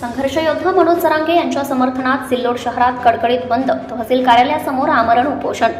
संघर्ष योद्धा मनोज सरांगे यांच्या समर्थनात सिल्लोड शहरात कडकडीत बंद तहसील कार्यालयासमोर आमरण उपोषण.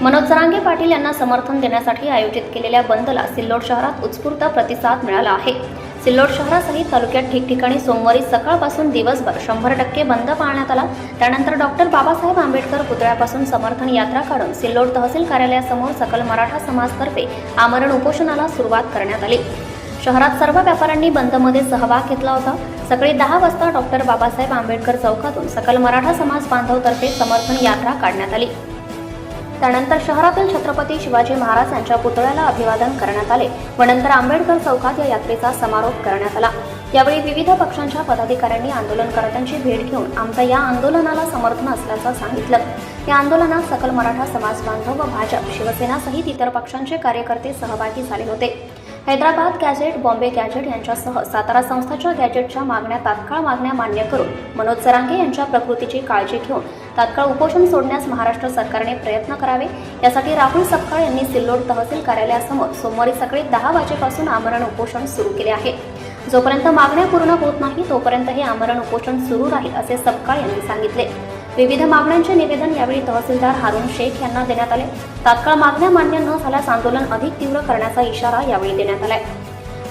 मनोज सरांगे पाटील यांना समर्थन देण्यासाठी आयोजित केलेल्या बंदला सिल्लोड शहरात उत्स्फूर्त प्रतिसाद मिळाला आहे. सिल्लोड शहरासहित तालुक्यात ठिकठिकाणी सोमवारी सकाळपासून दिवसभर शंभर टक्के बंद पाळण्यात आला. त्यानंतर डॉक्टर बाबासाहेब आंबेडकर पुतळ्यापासून समर्थन यात्रा काढून सिल्लोड तहसील कार्यालयासमोर सकल मराठा समाजतर्फे आमरण उपोषणाला सुरुवात करण्यात आली. शहरात सर्व व्यापाऱ्यांनी बंदमध्ये सहभाग घेतला होता. सकाळी दहा वाजता डॉक्टर बाबासाहेब आंबेडकर चौकातून सकल मराठा समाज बांधवतर्फे समर्थन यात्रा काढण्यात आली. त्यानंतर शहरातील छत्रपती शिवाजी महाराज यांच्या पुतळ्याला अभिवादन करण्यात आले व नंतर आंबेडकर चौकात या यात्रेचा समारोप करण्यात आला. यावेळी विविध पक्षांच्या पदाधिकाऱ्यांनी आंदोलनकर्त्यांची भेट घेऊन आमच्या या आंदोलनाला समर्थन असल्याचं सांगितलं. या आंदोलनात सकल मराठा समाज बांधव व भाजप शिवसेना सहित इतर पक्षांचे कार्यकर्ते सहभागी झाले होते. हैदराबाद गॅजेट बॉम्बे गॅजेट यांच्यासह सातारा संस्थाच्या गॅजेटच्या मागण्या तात्काळ मागण्या मान्य करून मनोज सरांगे यांच्या प्रकृतीची काळजी घेऊन तात्काळ उपोषण सोडण्यास महाराष्ट्र सरकारने प्रयत्न करावे. यासाठी राहुल सपकाळ यांनी सिल्लोड तहसील कार्यालयासमोर सोमवारी सकाळी दहा वाजेपासून आमरण उपोषण सुरू केले आहे. जोपर्यंत मागण्या पूर्ण होत नाही तोपर्यंत हे आमरण उपोषण सुरू राहील असे सपकाळ यांनी सांगितले. विविध मागण्यांचे निवेदन यावेळी तहसीलदार हारून शेख यांना देण्यात आले. तात्काळ मागण्या मान्य न झाल्यास आंदोलन अधिक तीव्र करण्याचा इशारा यावेळी देण्यात आलाय.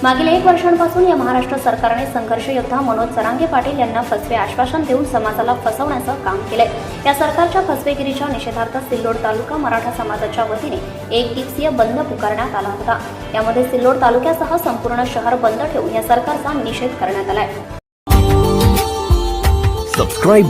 मागील एक वर्षांपासून या महाराष्ट्र सरकारने संघर्ष योद्धा मनोज सरांगे पाटील यांना फसवे आश्वासन देऊन समाजाला फसवण्याचं काम केलंय. या सरकारच्या फसवेगिरीच्या निषेधार्थ सिल्लोड तालुका मराठा समाजाच्या वतीने एक दिवसीय बंद पुकारण्यात आला होता. यामध्ये सिल्लोड तालुक्यासह संपूर्ण शहर बंद ठेवून या सरकारचा निषेध करण्यात आलाय. Subscribe